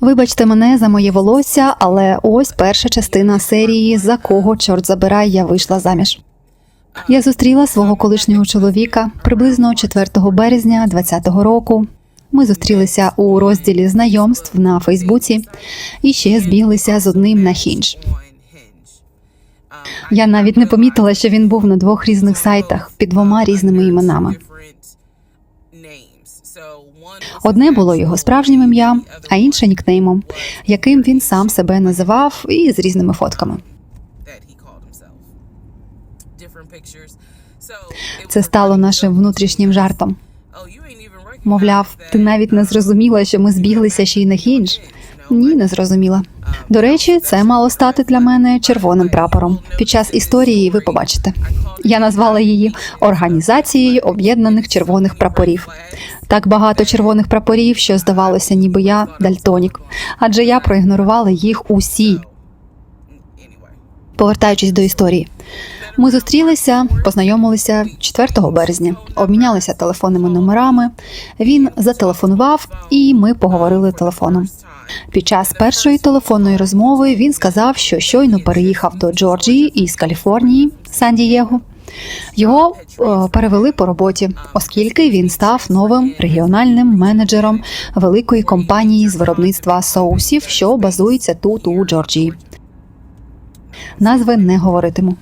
Вибачте мене за моє волосся, але ось перша частина серії За кого чорт забирай, я вийшла заміж. Я зустріла свого колишнього чоловіка приблизно 4 березня 2020 року. Ми зустрілися у розділі знайомств на Фейсбуці і ще збіглися з одним на хінж. Я навіть не помітила, що він був на двох різних сайтах під двома різними іменами. Одне було його справжнім ім'ям, а інше нікнеймом, яким він сам себе називав, і з різними фотками. Це стало нашим внутрішнім жартом. Мовляв, ти навіть не зрозуміла, що ми збіглися ще й на хінж. Ні, не зрозуміла. До речі, це мало стати для мене червоним прапором. Під час історії ви побачите. Я назвала її Організацією Об'єднаних Червоних Прапорів. Так багато червоних прапорів, що здавалося, ніби я дальтонік, адже я проігнорувала їх усі. Повертаючись до історії, ми зустрілися, познайомилися 4 березня, обмінялися телефонними номерами. Він зателефонував, і ми поговорили телефоном. Під час першої телефонної розмови він сказав, що щойно переїхав до Джорджії із Каліфорнії, Сан-Дієго. Його е, перевели по роботі, оскільки він став новим регіональним менеджером великої компанії з виробництва соусів, що базується тут у Джорджії. Назви не говоритиму.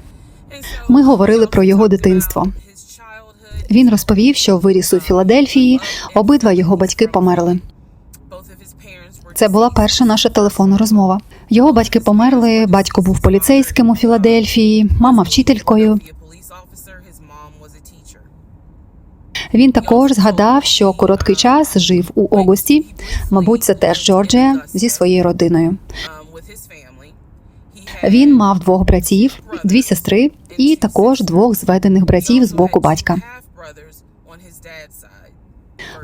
Ми говорили про його дитинство. Він розповів, що виріс у Філадельфії. Обидва його батьки померли. Це була перша наша телефонна розмова. Його батьки померли. Батько був поліцейським у Філадельфії, мама вчителькою. Він також згадав, що короткий час жив у Огості, мабуть, це теж Джорджія зі своєю родиною. Він мав двох братів, дві сестри і також двох зведених братів з боку батька.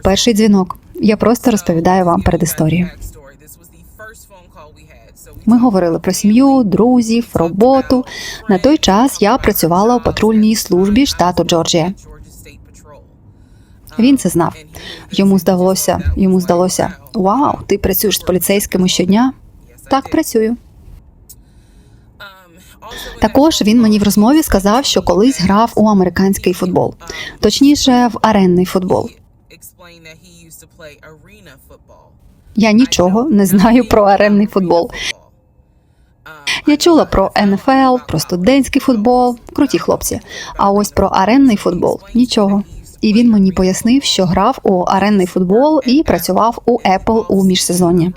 Перший дзвінок. Я просто розповідаю вам перед історією. Ми говорили про сім'ю, друзів, роботу. На той час я працювала у патрульній службі штату Джорджія. Він це знав. Йому здалося, йому здалося: Вау, ти працюєш з поліцейськими щодня? Так, працюю. Також він мені в розмові сказав, що колись грав у американський футбол, точніше, в аренний футбол. Я нічого не знаю про аренний футбол. Я чула про НФЛ, про студентський футбол, круті хлопці. А ось про аренний футбол нічого. І він мені пояснив, що грав у аренний футбол і працював у Apple у міжсезонні.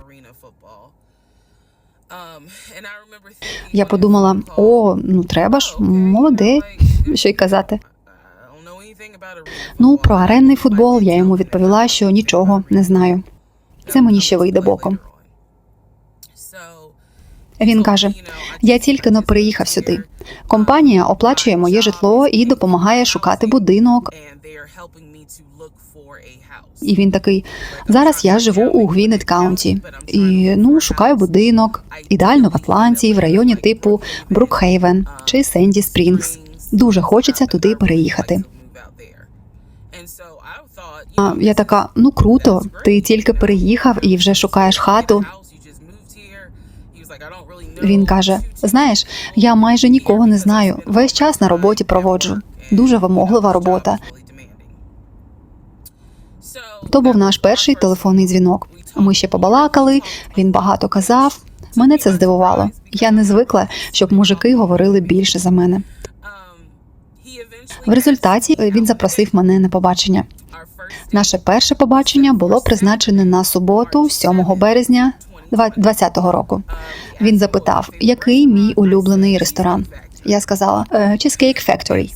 Я подумала: о, ну треба ж, молодець, що й казати. Ну, про аренний футбол я йому відповіла, що нічого не знаю. Це мені ще вийде боком. Він каже: я тільки но переїхав сюди. Компанія оплачує моє житло і допомагає шукати будинок. І він такий: зараз я живу у Гвінет Каунті і ну шукаю будинок, ідеально в Атланті, в районі типу Брукхейвен чи Сенді Спрінгс. Дуже хочеться туди переїхати. А я така: ну круто, ти тільки переїхав і вже шукаєш хату. Він каже: Знаєш, я майже нікого не знаю. Весь час на роботі проводжу. Дуже вимоглива робота. То був наш перший телефонний дзвінок. Ми ще побалакали. Він багато казав. Мене це здивувало. Я не звикла, щоб мужики говорили більше за мене. В результаті він запросив мене на побачення. Наше перше побачення було призначене на суботу, 7 березня 2020 року. Він запитав, який мій улюблений ресторан. Я сказала «Е, Cheesecake Factory.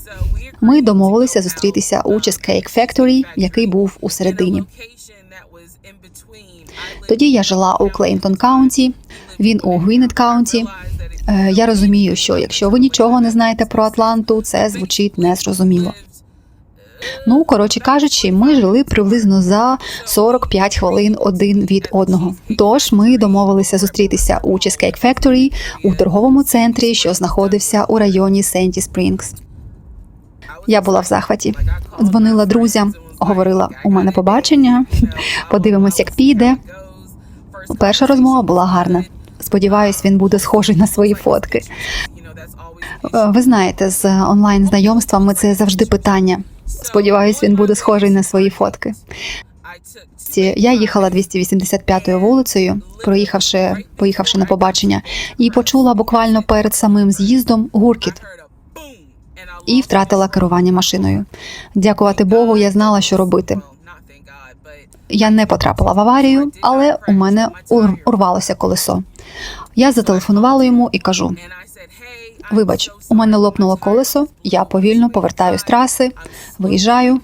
Ми домовилися зустрітися у Cheesecake Factory, який був у середині. Тоді я жила у Клейнтон Каунті, він у Гвінет Каунті. Е, Я розумію, що якщо ви нічого не знаєте про Атланту, це звучить незрозуміло. Ну, коротше кажучи, ми жили приблизно за 45 хвилин один від одного. Тож ми домовилися зустрітися у Cheesecake Factory у торговому центрі, що знаходився у районі Сенті Спрінгс. Я була в захваті. Дзвонила друзям, говорила: у мене побачення, подивимось, як піде. Перша розмова була гарна. Сподіваюсь, він буде схожий на свої фотки. Е, Ви знаєте, з онлайн знайомствами це завжди питання. Сподіваюсь, він буде схожий на свої фотки. Я їхала 285-ю вулицею, проїхавши, поїхавши на побачення, і почула буквально перед самим з'їздом гуркіт і втратила керування машиною. Дякувати Богу, я знала, що робити. Я не потрапила в аварію, але у мене урвалося колесо. Я зателефонувала йому і кажу: Вибач, у мене лопнуло колесо, я повільно повертаю з траси, виїжджаю,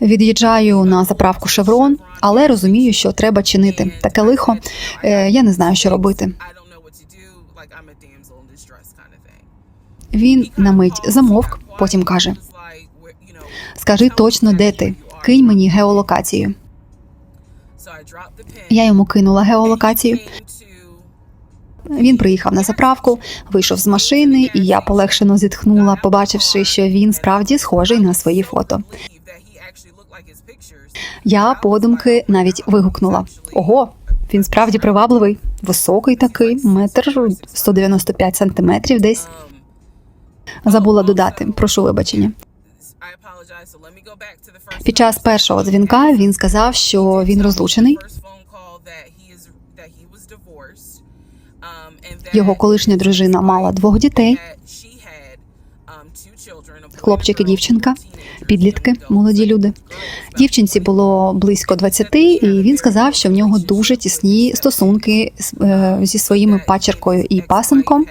від'їжджаю на заправку Шеврон, але розумію, що треба чинити таке лихо. Е, я не знаю, що робити. Він на мить замовк, потім каже: Скажи точно, де ти? Кинь мені геолокацію. Я йому кинула геолокацію. Він приїхав на заправку, вийшов з машини, і я полегшено зітхнула, побачивши, що він справді схожий на свої фото. Я подумки навіть вигукнула: Ого, він справді привабливий, високий такий, метр 195 сантиметрів десь. Забула додати, прошу вибачення. Під час першого дзвінка він сказав, що він розлучений. Його колишня дружина мала двох дітей, хлопчик і дівчинка, підлітки, молоді люди. Дівчинці було близько 20, і він сказав, що в нього дуже тісні стосунки е, зі своїми пачеркою і пасенком,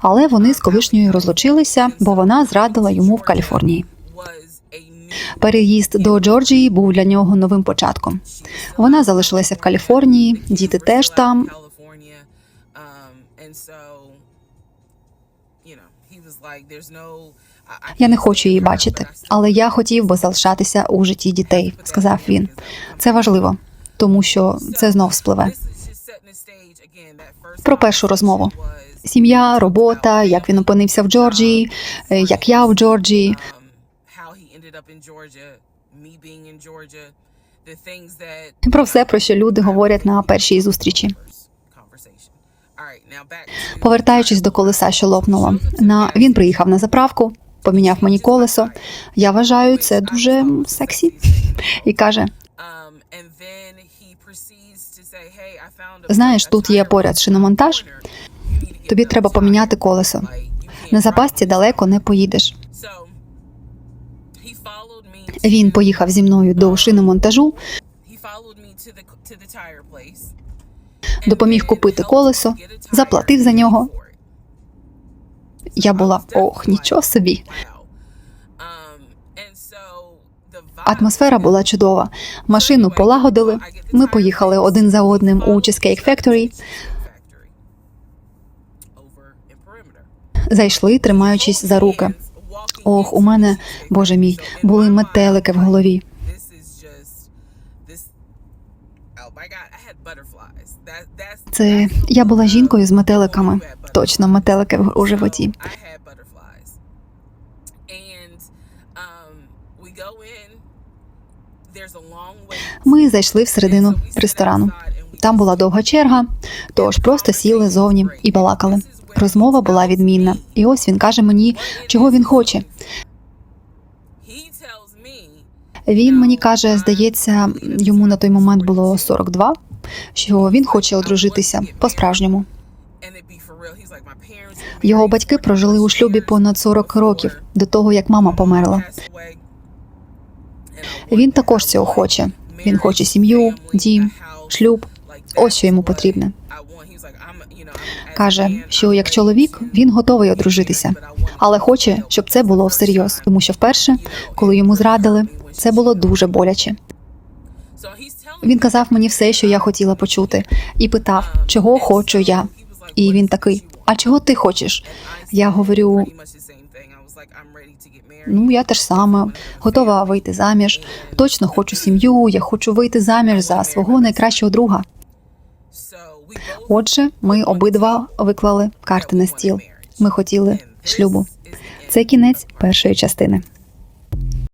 але вони з колишньою розлучилися, бо вона зрадила йому в Каліфорнії. Переїзд до Джорджії був для нього новим початком. Вона залишилася в Каліфорнії, діти теж там. Я не хочу її бачити, але я хотів би залишатися у житті дітей, сказав він. Це важливо, тому що це знов спливе. Про першу розмову. Сім'я, робота, як він опинився в Джорджії, як я в Джорджії. Про все, про що люди говорять на першій зустрічі. Повертаючись до колеса, що лопнуло, на він приїхав на заправку, поміняв мені колесо. Я вважаю це дуже сексі. І каже: Знаєш, тут є поряд шиномонтаж. тобі треба поміняти колесо. На запасці далеко не поїдеш. Він поїхав зі мною до шиномонтажу, допоміг купити колесо, заплатив за нього. Я була ох, нічого собі. Атмосфера була чудова. Машину полагодили. Ми поїхали один за одним у Cheesecake Factory, зайшли, тримаючись за руки. Ох, у мене, боже мій, були метелики в голові. Це я була жінкою з метеликами. Точно, метелики у животі. Ми зайшли всередину ресторану. Там була довга черга, тож просто сіли зовні і балакали. Розмова була відмінна. І ось він каже мені, чого він хоче. Він мені каже, здається, йому на той момент було 42, що він хоче одружитися по-справжньому. Його батьки прожили у шлюбі понад 40 років до того, як мама померла. Він також цього хоче. Він хоче сім'ю, дім, шлюб. Ось що йому потрібне. Каже, що як чоловік він готовий одружитися, але хоче, щоб це було всерйоз, тому що вперше, коли йому зрадили, це було дуже боляче. Він казав мені все, що я хотіла почути, і питав, чого хочу я. І він такий: А чого ти хочеш? Я говорю: ну я те ж саме, готова вийти заміж. Точно хочу сім'ю. Я хочу вийти заміж за свого найкращого друга. Отже, ми обидва виклали карти на стіл. Ми хотіли шлюбу. Це кінець першої частини.